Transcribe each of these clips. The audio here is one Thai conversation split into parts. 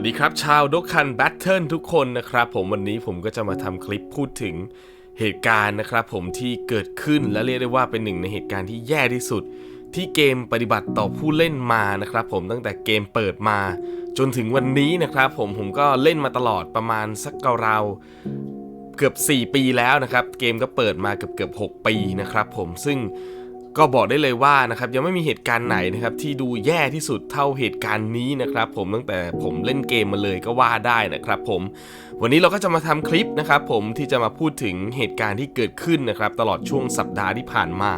วัสดีครับ ชาวดกคันแบทเทิลทุกคนนะครับ ผมวันนี้ผมก็จะมาทำคลิปพูดถึงเหตุการณ์นะครับ ผมที่เกิดขึ้นและเรียกได้ว่าเป็นหนึ่งในเหตุการณ์ที่แย่ที่สุด ที่เกมปฏิบัติต่อผู้เล่นมานะครับ ผมตั้งแต่เกมเปิดมา จนถึงวันนี้นะครับ ผมผมก็เล่นมาตลอดประมาณสักราวเกือบ 4 ปีแล้วนะครับ เกมก็เปิดมาเกือบเกือบ6ปีนะครับ ผมซึ่ง ก็บอกได้เลยว่านะครับยังไม่มีเหตุการณ์ไหนนะครับที่ดูแย่ที่สุดเท่าเหตุการณ์นี้นะครับ ผมตั้งแต่ผมเล่นเกมมาเลยก็ว่าได้นะครับผมวันนี้เราก็จะมาทำคลิปนะครับผมที่จะมาพูดถึงเหตุการณ์ที่เกิดขึ้นนะครับตลอดช่วงสัปดาห์ที่ผ่านมา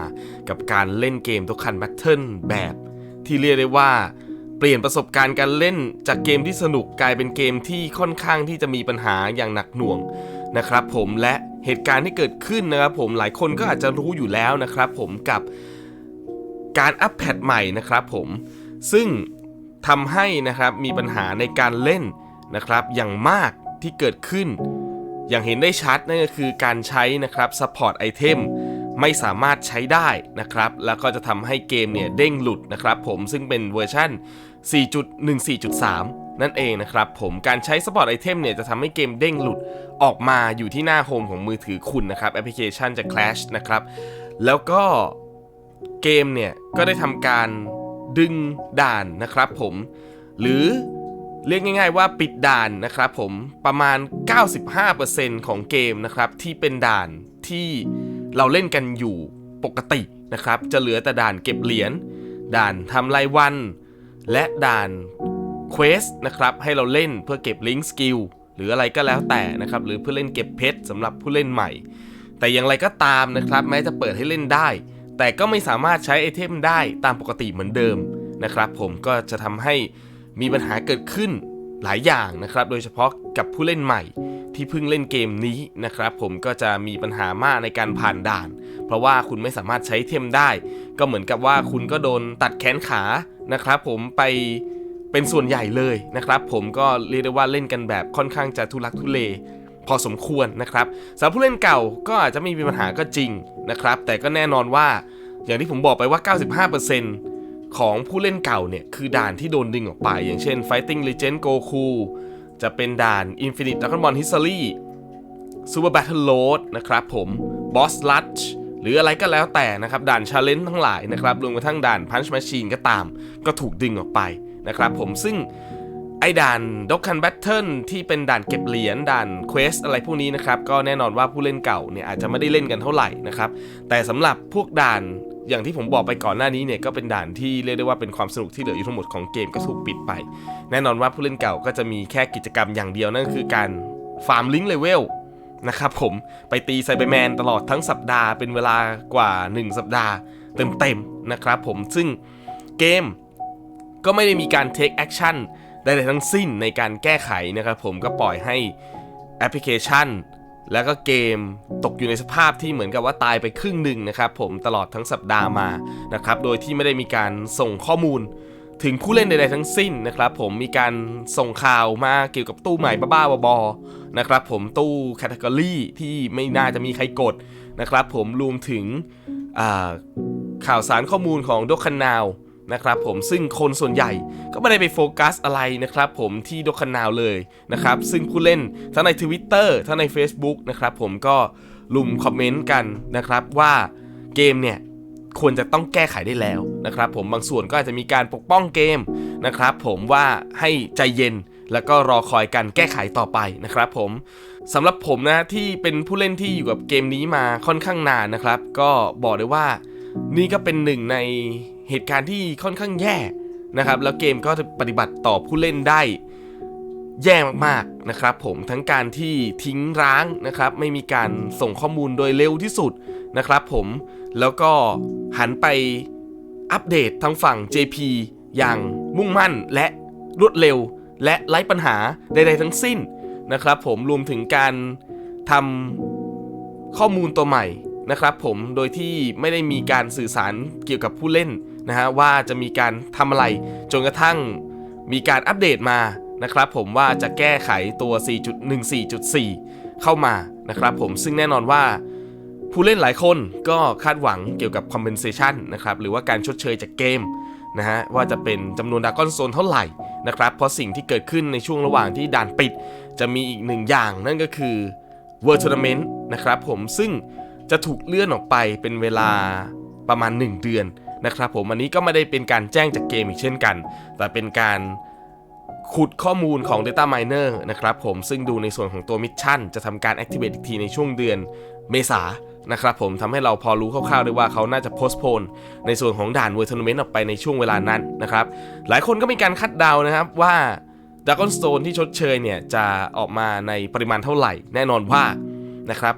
กับการเล่นเกมทุกคันแบทเทิลแบบที่เรียกได้ว่าเปลี่ยนประสบการณ์การเล่นจากเกมที่สนุกกลายเป็นเกมที่ค่อนข้างที่จะมีปัญหาอย่างหนักหน่วงนะครับผมและเหตุการณ์ที่เกิดขึ้นนะครับผมหลายคนก็อาจจะรู้อยู่แล้วนะครับผมกับ การอัปแพทใหม่นะครับผม ซึ่งทำให้นะครับมีปัญหาในการเล่นนะครับอย่างมากที่เกิดขึ้น อย่างเห็นได้ชัดนั่นก็คือการใช้นะครับ support item ไม่สามารถใช้ได้นะครับ แล้วก็จะทำให้เกมเนี่ยเด้งหลุดนะครับผมซึ่งเป็นเวอร์ชัน4.14.3 นั่นเองนะครับผมการใช้ support item เนี่ยจะทำให้เกมเด้งหลุดออกมาอยู่ที่หน้าโฮมของมือถือคุณนะครับแอปพลิเคชันจะ clash นะครับ แล้วก็ เกมเนี่ยก็ได้ทำการดึงด่านนะครับผมหรือเรียกง่ายๆว่าปิดด่านนะครับผมประมาณ 95%ของเกมนะครับที่เป็นด่านที่เราเล่นกันอยู่ปกตินะครับ จะเหลือแต่ด่านเก็บเหรียญด่านทำรายวัน และด่านเควสนะครับให้เราเล่นเพื่อเก็บลิงก์สกิลหรืออะไรก็แล้วแต่นะครับหรือเพื่อเล่นเก็บเพชรสำหรับผู้เล่นใหม่ แต่อย่างไรก็ตามนะครับ แม้จะเปิดให้เล่นได้ แต่ก็ไม่สามารถใช้ไอเทมได้ตามปกติเหมือนเดิมนะครับ ผมก็จะทำให้มีปัญหาเกิดขึ้นหลายอย่างนะครับ โดยเฉพาะกับผู้เล่นใหม่ที่เพิ่งเล่นเกมนี้นะครับ ผมก็จะมีปัญหามากในการผ่านด่าน เพราะว่าคุณไม่สามารถใช้เทมได้ ก็เหมือนกับว่าคุณก็โดนตัดแขนขานะครับ ผมไปเป็นส่วนใหญ่เลยนะครับ ผมก็เรียกได้ว่าเล่นกันแบบค่อนข้างจะทุลักทุเล พอสมควรนะครับสำหรับผู้เล่นเก่าก็อาจจะไม่มีปัญหาก็จริงนะครับ แต่ก็แน่นอนว่าอย่างที่ผมบอกไปว่า 95%ของผู้เล่นเก่าเนี่ย คือด่านที่โดนดึงออกไป อย่างเช่น Fighting Legend Goku จะเป็นด่าน Infinite Dragon Ball History Super Battle Road นะครับผม Boss Rush หรืออะไรก็แล้วแต่นะครับ ด่าน Challenge ทั้งหลายนะครับ รวมกระทั่งด่าน Punch Machine ก็ตาม ก็ถูกดึงออกไปนะครับผมซึ่ง ไอ้ด่านด็อกคันแบทเทิลที่เป็นด่านเก็บเหรียญด่านเควสอะไรพวกนี้นะครับ ก็แน่นอนว่าผู้เล่นเก่าเนี่ยอาจจะไม่ได้เล่นกันเท่าไหร่นะครับ แต่สำหรับพวกด่านอย่างที่ผมบอกไปก่อนหน้านี้เนี่ยก็เป็นด่านที่เรียกได้ว่าเป็นความสนุกที่เหลืออยู่ทั้งหมดของเกมก็ถูกปิดไป แน่นอนว่าผู้เล่นเก่าก็จะมีแค่กิจกรรมอย่างเดียวนั่นคือการฟาร์มลิงก์เลเวลนะครับผมไปตีไซเบอร์แมนตลอดทั้งสัปดาห์เป็นเวลากว่า 1 สัปดาห์เต็มๆนะครับผมซึ่งเกมก็ไม่ได้มีการ take action ใดๆทั้งสิ้นในการแก้ไขนะครับผมก็ปล่อยให้แอปพลิเคชัน แล้วก็เกมตกอยู่ในสภาพที่เหมือนกับว่าตายไปครึ่งหนึ่งนะครับผมตลอดทั้งสัปดาห์มานะครับโดยที่ไม่ได้มีการส่งข้อมูลถึงผู้เล่นใดๆทั้งสิ้นนะครับผมมีการส่งข่าวมาเกี่ยวกับตู้ใหม่บ้าๆบอๆนะครับผมตู้แคตตากรีที่ไม่น่าจะมีใครกดนะครับผมรวมถึงข่าวสารข้อมูลของดกคันนาว นะครับผมซึ่งคนส่วนใหญ่ก็ไม่ได้ไปโฟกัสอะไรนะครับผมที่ดกคันนาวเลยนะครับซึ่งผู้เล่นทั้งใน Twitter ทั้งใน Facebook นะครับผมก็ลุมคอมเมนต์กันนะครับว่าเกมเนี่ยควรจะต้องแก้ไขได้แล้วนะครับผมบางส่วนก็อาจจะมีการปกป้องเกมนะครับผมว่าให้ใจเย็นแล้วก็รอคอยการแก้ไขต่อไปนะครับผมสำหรับผมนะที่เป็นผู้เล่นที่อยู่กับเกมนี้มาค่อนข้างนานนะครับ ก็บอกได้ว่านี่ก็เป็นหนึ่งใน เหตุการณ์ที่ค่อนข้างแย่นะครับ แล้วเกมก็ปฏิบัติต่อผู้เล่นได้แย่มากๆนะครับผมทั้งการที่ทิ้งร้างนะครับ ไม่มีการส่งข้อมูลโดยเร็วที่สุดนะครับผมแล้วก็หันไปอัปเดตทางฝั่ง JP อย่างมุ่งมั่นและรวดเร็ว และไร้ปัญหาใดๆทั้งสิ้นนะครับ ผมรวมถึงการทำข้อมูลตัวใหม่นะครับ ผมโดยที่ไม่ได้มีการสื่อสารเกี่ยวกับผู้เล่น นะฮะว่าจะมีการทำอะไรจนกระทั่งมีการอัปเดตมานะครับผมว่าจะแก้ไขตัว 4.14.4 เข้ามานะครับผมซึ่งแน่นอนว่าผู้เล่นหลายคนก็คาดหวังเกี่ยวกับ compensation นะครับหรือว่าการชดเชยจากเกมนะฮะว่าจะเป็นจำนวนดากอนโซนเท่าไหร่นะครับเพราะสิ่งที่เกิดขึ้นในช่วงระหว่างที่ด่านปิด จะมีอีกหนึ่งอย่างนั่นก็คือ World Tournament นะครับผมซึ่งจะถูกเลื่อนออกไปเป็นเวลาประมาณ 1 เดือน นะครับผมอันนี้ก็ไม่ได้เป็นการแจ้งจากเกมอีกเช่นกัน แต่เป็นการขุดข้อมูลของ Data Miner นะครับผมซึ่งดูในส่วนของตัวมิชชั่นจะทำการ activate อีกทีในช่วงเดือนเมษานะครับผมทำให้เราพอรู้คร่าวๆได้ว่าเขาน่าจะ postpone ในส่วนของด่าน World Tournament ออกไปในช่วงเวลานั้นนะครับ หลายคนก็มีการคาดเดานะครับว่า Dragon Stone ที่ชดเชยเนี่ยจะออกมาในปริมาณเท่าไหร่ แน่นอนว่านะครับ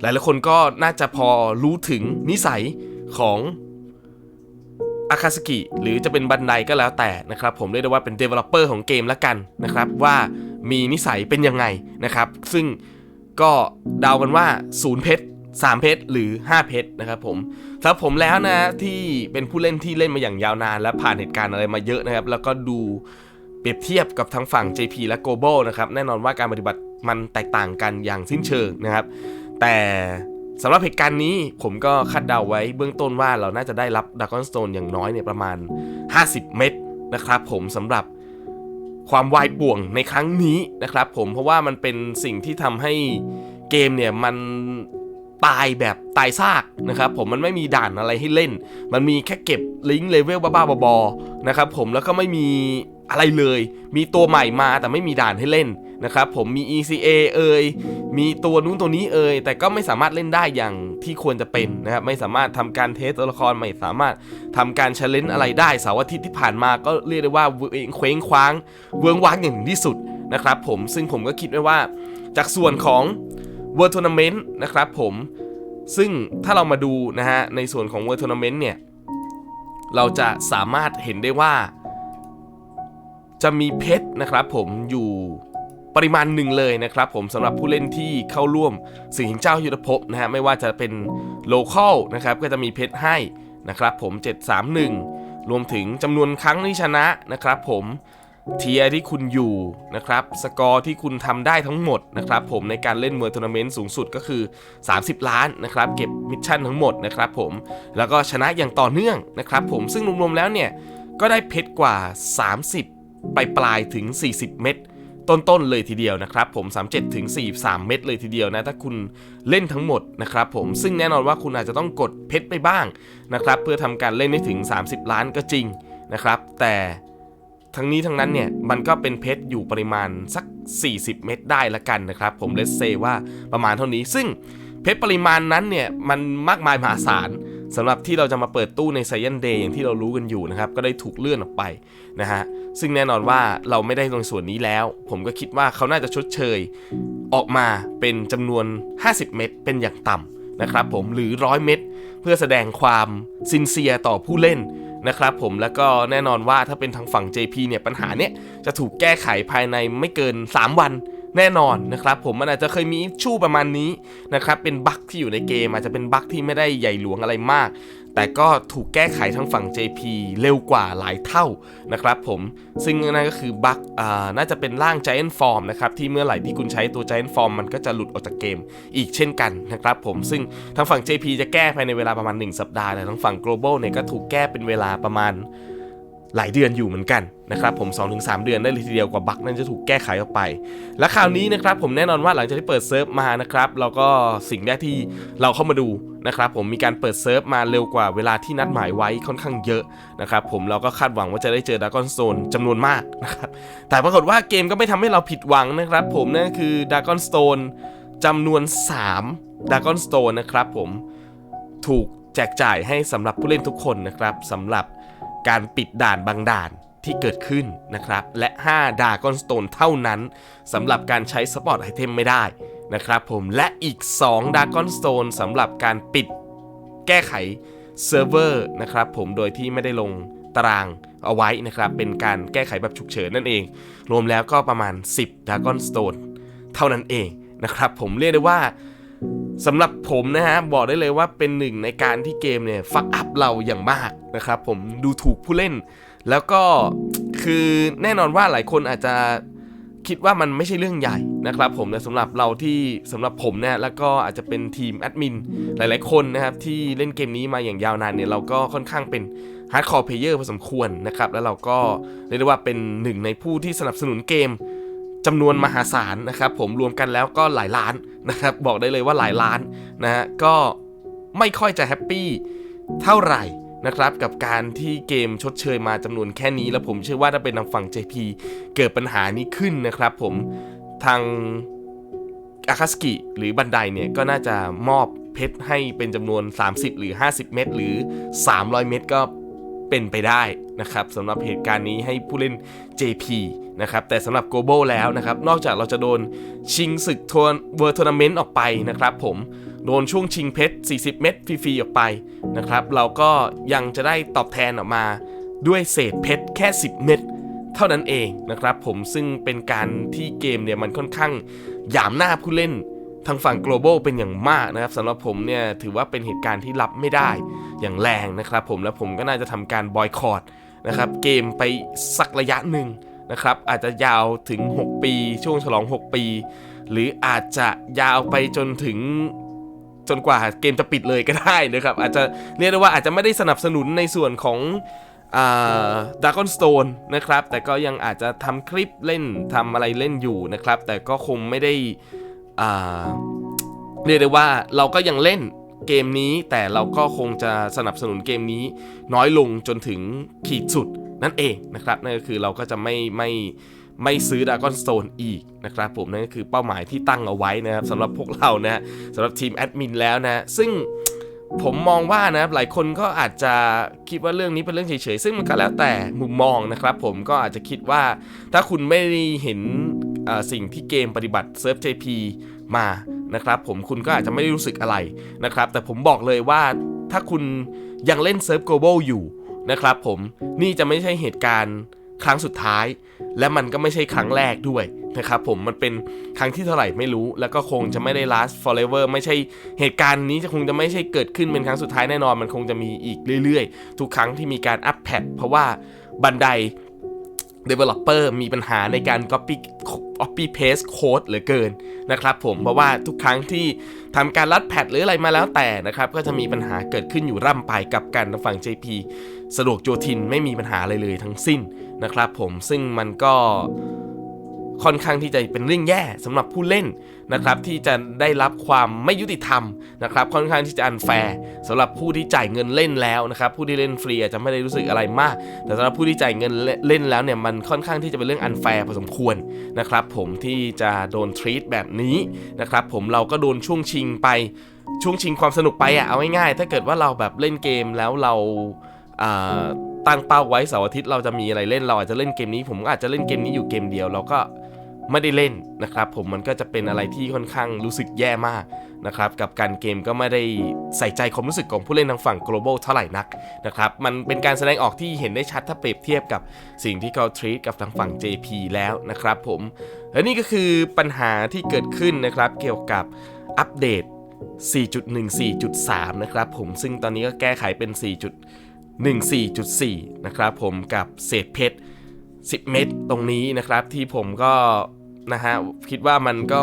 หลายๆคนก็น่าจะพอรู้ถึงนิสัยของ อาคาสกิหรือจะเป็นบันไดก็แล้วแต่นะครับผมเรียกได้ว่าเป็น Developer ของเกมละกันนะครับว่ามีนิสัยเป็นยังไงนะครับซึ่งก็เดากันว่า 0 เพชร3เพชรหรือ 5 เพชรนะครับผมสำหรับผมแล้วนะที่เป็นผู้เล่นที่เล่นมาอย่างยาวนาน และผ่านเหตุการณ์อะไรมาเยอะนะครับ แล้วก็ดูเปรียบเทียบกับทั้งฝั่ง JP และ Global นะครับแน่นอนว่าการปฏิบัติมันแตกต่างกันอย่างสิ้นเชิงนะครับ แต่ สำหรับเหตุการณ์นี้ผมก็คาดเดาไว้เบื้องต้นว่าเราน่าจะได้รับด r a กอนสโตนอย่างน้อยเนี่ยประมาณ 50 เม็ดนะครับผมสำหรับความวายป่วงในครั้งนี้นะครับผมเพราะว่ามันเป็นสิ่งที่ทำให้เกมเนี่ยมันตายแบบตายซากนะครับผมมันไม่มีด่านอะไรให้เล่น มันมีแค่เก็บลิงก์เลเวลบ้าๆบอๆนะครับผมแล้วก็ไม่มีอะไรเลย มีตัวใหม่มาแต่ไม่มีด่านให้เล่น นะครับผมมี ECA เอ่ยมีตัวนู้นตัวนี้เอ่ยแต่ก็ไม่สามารถเล่นได้อย่างที่ควรจะเป็นนะครับไม่สามารถทำการเทสตัวละครไม่สามารถทำการเชลเลนอะไรได้เสาร์อาทิตย์ที่ผ่านมาก็เรียกได้ว่าเคว้งคว้างเวิงว้างอย่างถึงที่สุดนะครับผมซึ่งผมก็คิดไว้ว่าจากส่วนของ World Tournament นะครับผมซึ่งถ้าเรามาดูนะฮะในส่วนของ World Tournament เนี่ยเราจะสามารถเห็นได้ว่า จะมีเพชรนะครับผมอยู่ ปริมาณหนึ่งเลยนะครับผมสำหรับผู้เล่นที่เข้าร่วมสิงห์เจ้ายุทธภพนะฮะไม่ว่าจะเป็นโลเคอลนะครับก็จะมีเพชรให้นะครับผม 731 รวมถึงจำนวนครั้งที่ชนะนะครับผมเทียที่คุณอยู่นะครับสกอร์ที่คุณทำได้ทั้งหมดนะครับผมในการเล่นเมอร์ทัวร์นาเมนต์สูงสุดก็คือ 30 ล้านนะครับเก็บมิชชั่นทั้งหมดนะครับผมแล้วก็ชนะอย่างต่อเนื่องนะครับผมซึ่งรวมๆแล้วเนี่ยก็ได้เพชรกว่า 30 ไปปลายถึง 40 เม็ด ต้นๆเลยทีเดียวนะครับผม 37ถึง43 เม็ดเลยทีเดียวนะ ถ้าคุณเล่นทั้งหมดนะครับผมซึ่งแน่นอนว่าคุณอาจจะต้องกดเพชรไปบ้างนะครับเพื่อทำการเล่นให้ถึง 30 ล้านก็จริงนะครับแต่ทั้งนี้ทั้งนั้นเนี่ยมันก็เป็นเพชรอยู่ปริมาณสัก 40 เม็ดได้ละกันนะครับผมเลสเซว่าประมาณเท่านี้ ซึ่งเพชรปริมาณนั้นเนี่ยมันมากมายมหาศาล สำหรับที่เราจะมาเปิดตู้ในไซ e n นเดย์อย่างที่เรารู้กันอยู่นะครับ ก็ได้ถูกเลื่อนออกไปนะฮะ ซึ่งแน่นอนว่าเราไม่ได้ตรงส่วนนี้แล้ว ผมก็คิดว่าเขาน่าจะชดเชย ออกมาเป็นจำนวน 50 เม็ดเป็นอย่างต่ำนะครับผมหรือ 100 เม็ดเพื่อแสดงความซินเซียต่อผู้เล่นนะครับผมแล้วก็แน่นอนว่าถ้าเป็นทางฝั่ง JP เนี่ยปัญหาเนี้ยจะถูกแก้ไขภายในไม่เกิน 3 วัน แน่นอนนะครับผมมันอาจจะเคยมีชู่ประมาณนี้นะครับเป็นบั๊กที่อยู่ในเกมอาจจะเป็นบั๊กที่ไม่ได้ใหญ่หลวงอะไรมาก แต่ก็ถูกแก้ไขทางฝั่ง JP เร็วกว่าหลายเท่านะครับผมซึ่งนั่นก็คือบั๊กอ่าน่าจะเป็นร่าง Giant Form นะครับที่เมื่อไหร่ที่คุณใช้ตัว Giant Form มันก็จะหลุดออกจากเกมอีกเช่นกันนะครับผมซึ่งทางฝั่ง JP จะแก้ภายในเวลาประมาณ 1 สัปดาห์แต่ทางฝั่ง Global เนี่ยก็ถูกแก้เป็นเวลาประมาณ หลายเดือนอยู่เหมือนกันนะครับผม 2-3 เดือนได้เลยทีเดียวกว่าบั๊กนั้นจะถูกแก้ไขออกไป และคราวนี้นะครับผมแน่นอนว่าหลังจากที่เปิดเซิร์ฟมานะครับเราก็สิ่งแรกที่เราเข้ามาดูนะครับผมมีการเปิดเซิร์ฟมาเร็วกว่าเวลาที่นัดหมายไว้ค่อนข้างเยอะนะครับผมเราก็คาดหวังว่าจะได้เจอดากอนโซนจำนวนมากนะครับแต่ปรากฏว่าเกมก็ไม่ทำให้เราผิดหวังนะครับผมนั่นคือดากอนสโตนจำนวน3ดากอนสโตนนะครับผมถูกแจกจ่ายให้สำหรับผู้เล่นทุกคนนะครับสำหรับ การปิดด่านบางด่านที่เกิดขึ้นนะครับ และ 5 ดากอนสโตนเท่านั้นสำหรับการใช้สปอร์ตไอเทมไม่ได้นะครับผมและอีก 2 ดากอนสโตนสำหรับการปิดแก้ไขเซิร์ฟเวอร์นะครับผมโดยที่ไม่ได้ลงตารางเอาไว้นะครับ เป็นการแก้ไขแบบฉุกเฉินนั่นเอง รวมแล้วก็ประมาณ 10ดากอนสโตนเท่านั้นเองนะครับผมเรียกได้ว่า สำหรับผมนะฮะบอกได้เลยว่าเป็นหนึ่งในการที่เกมเนี่ยฟักอัพเราอย่างมากนะครับผมดูถูกผู้เล่น แล้วก็คือแน่นอนว่าหลายคนอาจจะคิดว่ามันไม่ใช่เรื่องใหญ่นะครับผมแต่สำหรับเราที่สำหรับผมเนี่ยแล้วก็อาจจะเป็นทีมแอดมินหลายๆคนนะครับที่เล่นเกมนี้มาอย่างยาวนานเนี่ยเราก็ค่อนข้างเป็นฮาร์ดคอร์เพลเยอร์พอสมควรนะครับแล้วเราก็เรียกได้ว่าเป็นหนึ่งในผู้ที่สนับสนุนเกม จำนวนมหาศาลนะครับ ผมรวมกันแล้วก็หลายล้านนะครับ บอกได้เลยว่าหลายล้านนะฮะก็ไม่ค่อยจะแฮปปี้เท่าไหร่นะครับกับการที่เกมชดเชยมาจำนวนแค่นี้ แล้วผมเชื่อว่าถ้าเป็นทางฝั่ง JP เกิดปัญหานี้ขึ้นนะครับ ผมทางอาคาสกิหรือบันไดเนี่ยก็น่าจะมอบเพชรให้เป็นจำนวน 30 หรือ 50 เม็ดหรือ 300 เม็ดก็ เป็นไปได้นะครับสำหรับเหตุการณ์นี้ให้ผู้เล่น JP นะครับแต่สำหรับ Global แล้วนะครับ นอกจากเราจะโดนชิงศึกทัวร์เวอร์ทัวร์นาเมนต์ออกไปนะครับผมโดนช่วงชิงเพชร 40 เม็ดฟรีๆออกไปนะครับ เราก็ยังจะได้ตอบแทนออกมาด้วยเศษเพชรแค่ 10 เม็ดเท่านั้นเองนะครับผมซึ่งเป็นการที่เกมเนี่ยมันค่อนข้างหยามหน้าผู้เล่น ทางฝั่ง global เป็นอย่างมากนะครับสำหรับผมเนี่ยถือว่าเป็นเหตุการณ์ที่รับไม่ได้อย่างแรงนะครับผมและผมก็น่าจะทำการบอยคอรดนะครับเกมไปสักระยะหนึ่งนะครับอาจจะยาวถึง 6 ปี ช่วงฉลอง 6 ปี หรืออาจจะยาวไปจนถึงจนกว่าเกมจะปิดเลยก็ได้นะครับอาจจะเรียกได้ว่าอาจจะไม่ได้สนับสนุนในส่วนของดากอนสโตนนะครับแต่ก็ยังอาจจะทำคลิปเล่นทำอะไรเล่นอยู่นะครับแต่ก็คงไม่ได้ เรียกได้ว่าเราก็ยังเล่นเกมนี้แต่เราก็คงจะสนับสนุนเกมนี้น้อยลงจนถึงขีดสุดนั่นเองนะครับนั่นก็คือเราก็จะไม่ไม่ไม่ซื้อด r a กอนสโตนอีกนะครับผมนั่นก็คือเป้าหมายที่ตั้งเอาไว้นะครับสำหรับพวกเรานะสำหรับทีมแอดมินแล้วนะ ซึ่งผมมองว่านะหลายคนก็อาจจะคิดว่าเรื่องนี้เป็นเรื่องเฉยๆ ซึ่งมันก็แล้วแต่มุมมองนะครับผมก็อาจจะคิดว่าถ้าคุณไม่ได้เห็น สิ่งที่เกมปฏิบัติเซิร์ฟ JP มานะครับผมคุณก็อาจจะไม่ได้รู้สึกอะไรนะครับ แต่ผมบอกเลยว่าถ้าคุณยังเล่นเซิร์ฟ global อยู่นะครับผมนี่จะไม่ใช่เหตุการณ์ครั้งสุดท้าย และมันก็ไม่ใช่ครั้งแรกด้วยนะครับผมมันเป็นครั้งที่เท่าไหร่ไม่รู้ แล้วก็คงจะไม่ได้ last forever ไม่ใช่เหตุการณ์นี้จะคงจะไม่ใช่เกิดขึ้นเป็นครั้งสุดท้ายแน่นอน มันคงจะมีอีกเรื่อยๆ ทุกครั้งที่มีการอัปแพดเพราะว่าบันได developer มีปัญหาในการ copy copy paste code เหลือเกินนะครับผมเพราะว่าทุกครั้งที่ทำการรัดแพดหรืออะไรมาแล้วแต่นะครับก็จะมีปัญหาเกิดขึ้นอยู่ร่ำไปกับการฝั่ง JP สะดวกโจทินไม่มีปัญหาอะไรเลยทั้งสิ้นนะครับผมซึ่งมันก็ค่อนข้างที่จะเป็นเรื่องแย่สำหรับผู้เล่น นะครับที่จะได้รับความไม่ยุติธรรมนะครับค่อนข้างที่จะอันแฟร์สำหรับผู้ที่จ่ายเงินเล่นแล้วนะครับผู้ที่เล่นฟรีอาจจะไม่ได้รู้สึกอะไรมาก แต่สำหรับผู้ที่จ่ายเงินเล่นแล้วเนี่ยมันค่อนข้างที่จะเป็นเรื่องอันแฟร์พอสมควรนะครับผมที่จะโดนทรีตแบบนี้นะครับผมเราก็โดนช่วงชิงไปช่วงชิงความสนุกไปอะเอาง่ายๆถ้าเกิดว่าเราแบบเล่นเกมแล้วเราตั้งเป้าไว้เสาร์อาทิตย์เราจะมีอะไรเล่นเราอาจจะเล่นเกมนี้ ผมก็อาจจะเล่นเกมนี้อยู่เกมเดียวเราก็ ไม่ได้เล่นนะครับผมมันก็จะเป็นอะไรที่ค่อนข้างรู้สึกแย่มากนะครับกับการเกมก็ไม่ได้ใส่ใจความรู้สึกของผู้เล่นทางฝั่ง global เท่าไหร่นักนะครับมันเป็นการแสดงออกที่เห็นได้ชัดถ้าเปรียบเทียบกับสิ่งที่เขา treat กับทางฝั่ง JP แล้วนะครับผมและนี่ก็คือปัญหาที่เกิดขึ้นนะครับเกี่ยวกับอัปเดต 4.14.3 นะครับผมซึ่งตอนนี้ก็แก้ไขเป็น 4.14.4 นะครับผมกับเศษเพชร 10 เม็ดตรงนี้นะครับที่ผมก็ นะฮะคิดว่ามันก็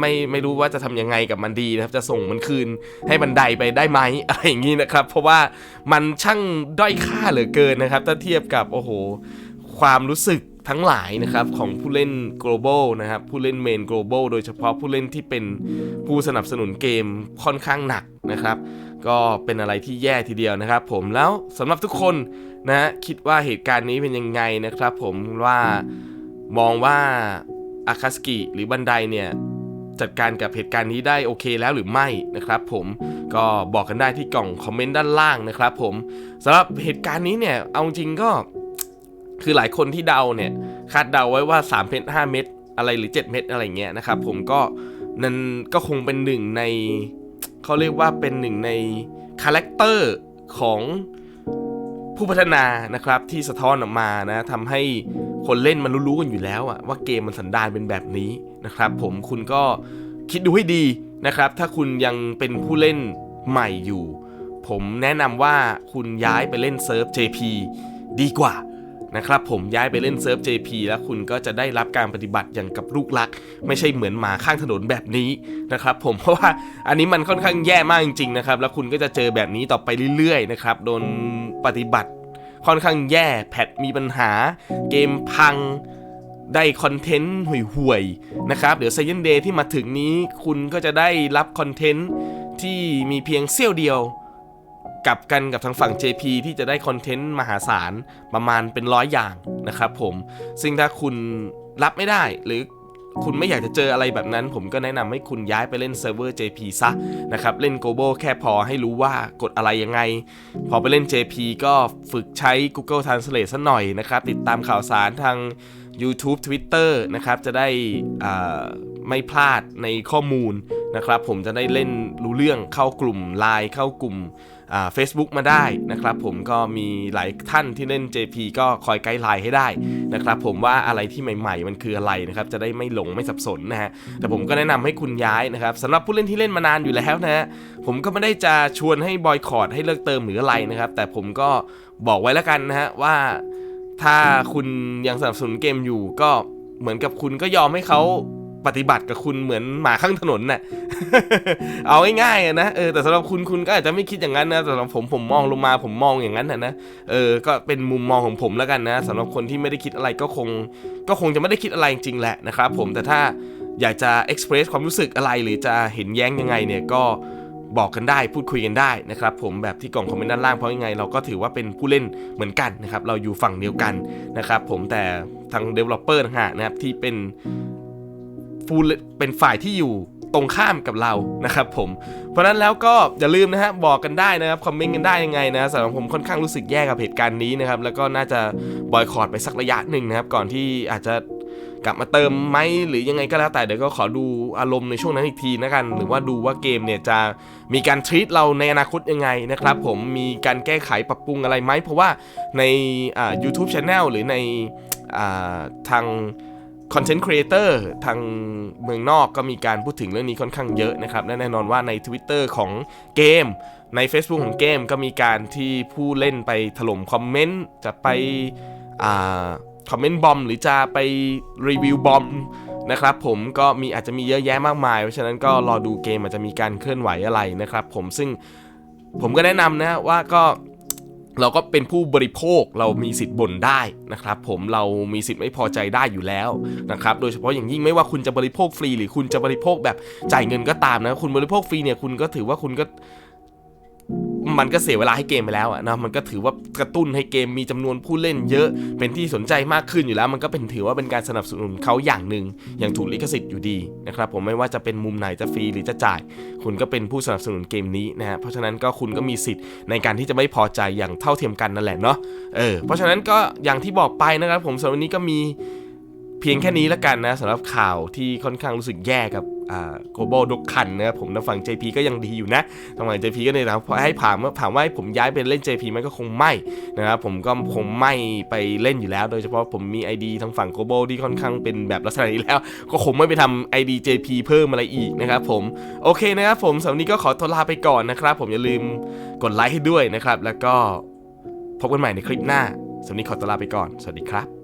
ไม่ไม่รู้ว่าจะทำยังไงกับมันดีนะครับ จะส่งมันคืนให้บันไดไปได้ไหมอะไรอย่างนี้นะครับ เพราะว่ามันช่างด้อยค่าเหลือเกินนะครับ ถ้าเทียบกับโอ้โห ความรู้สึกทั้งหลายนะครับของผู้เล่น global นะครับ ผู้เล่นเมน global โดยเฉพาะผู้เล่นที่เป็นผู้สนับสนุนเกมค่อนข้างหนักนะครับ ก็เป็นอะไรที่แย่ทีเดียวนะครับ ผมแล้วสำหรับทุกคนนะคิดว่าเหตุการณ์นี้เป็นยังไงนะครับ ผมว่ามองว่า อาคาสกิหรือบันไดเนี่ยจัดการกับเหตุการณ์นี้ได้โอเคแล้วหรือไม่นะครับผมก็บอกกันได้ที่กล่องคอมเมนต์ด้านล่างนะครับผมสำหรับเหตุการณ์นี้เนี่ยเอาจริงก็คือหลายคนที่เดาเนี่ยคาดเดาไว้ว่า3เพชร5เม็ดอะไรหรือ 7 เม็ดอะไรเงี้ยนะครับผมก็นั่นก็คงเป็นหนึ่งในเขาเรียกว่าเป็นหนึ่งในคาแรคเตอร์ของ ผู้พัฒนานะครับที่สะท้อนออกมานะทำให้คนเล่นมันรู้ๆกันอยู่แล้วอะว่าเกมมันสันดานเป็นแบบนี้นะครับผมคุณก็คิดดูให้ดีนะครับ ถ้าคุณยังเป็นผู้เล่นใหม่อยู่ ผมแนะนำว่าคุณย้ายไปเล่นเซิร์ฟ JP ดีกว่า นะครับผมย้ายไปเล่นเซิร์ฟ JP แล้วคุณก็จะได้รับการปฏิบัติอย่างกับลูกรัก ไม่ใช่เหมือนหมาข้างถนนแบบนี้นะครับผมเพราะว่าอันนี้มันค่อนข้างแย่มากจริงๆนะครับแล้วคุณก็จะเจอแบบนี้ต่อไปเรื่อยๆนะครับโดนปฏิบัติค่อนข้างแย่แพทมีปัญหา เกมพังได้คอนเทนต์ห่วยๆนะครับ เดี๋ยว s ซ i นเดย์ที่มาถึงนี้คุณก็จะได้รับคอนเทนต์ที่มีเพียงเสี้ยวเดียว กลับกันกับทางฝั่ง JP ที่จะได้คอนเทนต์มหาศาลประมาณเป็นร้อยอย่างนะครับผม ซึ่งถ้าคุณรับไม่ได้หรือคุณไม่อยากจะเจออะไรแบบนั้น ผมก็แนะนำให้คุณย้ายไปเล่นเซิร์ฟเวอร์ JP ซะนะครับ เล่น Global แค่พอให้รู้ว่ากดอะไรยังไง พอไปเล่น JP ก็ฝึกใช้ Google Translate ซะหน่อยนะครับ ติดตามข่าวสารทาง YouTube Twitter นะครับ จะได้ไม่พลาดในข้อมูล นะครับผมจะได้เล่นรู้เรื่องเข้ากลุ่ม Line เข้ากลุ่มอ่า Facebook มาได้นะครับผมก็มีหลายท่านที่เล่น JP ก็คอยไกด์ไลน์ให้ได้นะครับผมว่าอะไรที่ใหม่ ๆ มันคืออะไรนะครับจะได้ไม่หลงไม่สับสนนะฮะแต่ผมก็แนะนำให้คุณย้ายนะครับสำหรับผู้เล่นที่เล่นมานานอยู่แล้วนะฮะผมก็ไม่ได้จะชวนให้บอยคอรดให้เลิกเติมหรืออะไรนะครับแต่ผมก็บอกไว้แล้วกันนะฮะว่าถ้าคุณยังสนับสนุนเกมอยู่ก็เหมือนกับคุณก็ยอมให้เขา ปฏิบัติกับคุณเหมือนหมาข้างถนนน่ะ เอาง่ายๆอะนะเออแต่สำหรับคุณคุณก็อาจจะไม่คิดอย่างนั้นนะแต่สำหรับผมผมมองลงมาผมมองอย่างนั้นนะนะเออก็เป็นมุมมองของผมแล้วกันนะสำหรับคนที่ไม่ได้คิดอะไรก็คง ก็คงจะไม่ได้คิดอะไรจริงๆแหละนะครับผมแต่ถ้าอยากจะเอ็กซ์เพรสความรู้สึกอะไรหรือจะเห็นแย้งยังไงเนี่ยก็บอกกันได้พูดคุยกันได้นะครับผมแบบที่กล่องคอมเมนต์ด้านล่างเพราะยังไง เราก็ถือว่าเป็นผู้เล่นเหมือนกันนะครับเราอยู่ฝั่งเดียวกันนะครับผมแต่ทาง Developer ต่างหานะครับที่เป็น ผู้เล่นเป็นฝ่ายที่อยู่ตรงข้ามกับเรานะครับผมเพราะนั้นแล้วก็อย่าลืมนะฮะบอกกันได้นะครับคอมเมนต์กันได้ยังไงนะสำหรับผมค่อนข้างรู้สึกแย่กับเหตุการณ์นี้นะครับแล้วก็น่าจะบอยคอรดไปสักระยะหนึ่งนะครับก่อนที่อาจจะกลับมาเติมไหมหรือยังไงก็แล้วแต่เดี๋ยวก็ขอดูอารมณ์ในช่วงนั้นอีกทีนะกัน หรือว่าดูว่าเกมเนี่ยจะมีการทรีตเราในอนาคตยังไงนะครับผมมีการแก้ไขปรับปรุงอะไรไหมเพราะว่าในอ่า YouTube Channel หรือในทาง คอ่าทาง Content Creator ทางเมืองนอกก็มีการพูดถึงเรื่องนี้ค่อนข้างเยอะนะครับ และแน่นอนว่าใน Twitter ของเกม ใน Facebook ของเกมก็มีการที่ผู้เล่นไปถล่มคอมเมนต์ จะไปอ่าคอมเมนต์บอมหรือจะไปรีวิวบอมนะครับผมก็มีอาจจะมีเยอะแยะมากมาย เพราะฉะนั้นก็รอดูเกมอาจจะมีการเคลื่อนไหวอะไรนะครับผมซึ่งผมก็แนะนำนะว่าก็ เราก็เป็นผู้บริโภคเรามีสิทธิ์บ่นได้นะครับผมเรามีสิทธิ์ไม่พอใจได้อยู่แล้วนะครับโดยเฉพาะอย่างยิ่งไม่ว่าคุณจะบริโภคฟรี หรือคุณจะบริโภคแบบจ่ายเงินก็ตามนะคุณบริโภคฟรีเนี่ยคุณก็ถือว่าคุณก็ มันก็เสียเวลาให้เกมไปแล้วอะนะมันก็ถือว่ากระตุ้นให้เกมมีจำนวนผู้เล่นเยอะเป็นที่สนใจมากขึ้นอยู่แล้ว มันก็เป็นถือว่าเป็นการสนับสนุนเขาอย่างหนึ่งอย่างถูกลิขสิทธิ์อยู่ดีนะครับผมไม่ว่าจะเป็นมุมไหนจะฟรีหรือจะจ่าย คุณก็เป็นผู้สนับสนุนเกมนี้นะฮะเพราะฉะนั้นก็คุณก็มีสิทธิ์ในการที่จะไม่พอใจอย่างเท่าเทียมกันนั่นแหละเนาะเออเพราะฉะนั้นก็อย่างที่บอกไปนะครับผมสำหรับวันนี้ก็มี เพียงแค่นี้แล้วกันนะสำหรับข่าวที่ค่อนข้างรู้สึกแย่กับอ่า global ดกคันนะครับผมทางฝั่ง JP ก็ยังดีอยู่นะทางฝั่ง JP ก็เลยนะพอให้ถามว่าถามว่าให้ผมย้ายไปเล่น JP ไหมก็คงไม่นะครับผมก็คงไม่ไปเล่นอยู่แล้ว โดยเฉพาะผมมี ID ทางฝั่ง global ที่ค่อนข้างเป็นแบบลักษณะนี้แล้ว ก็คงไม่ไปทำ ID JP เพิ่มอะไรอีกนะครับผมโอเคนะครับผมสำหรับนี้ก็ขอตัวลาไปก่อนนะครับ ผมอย่าลืมกดไลค์ให้ด้วยนะครับ แล้วก็พบกันใหม่ในคลิปหน้าสำหรับนนี้ขอตัวลาไปก่อน สวัสดีครับ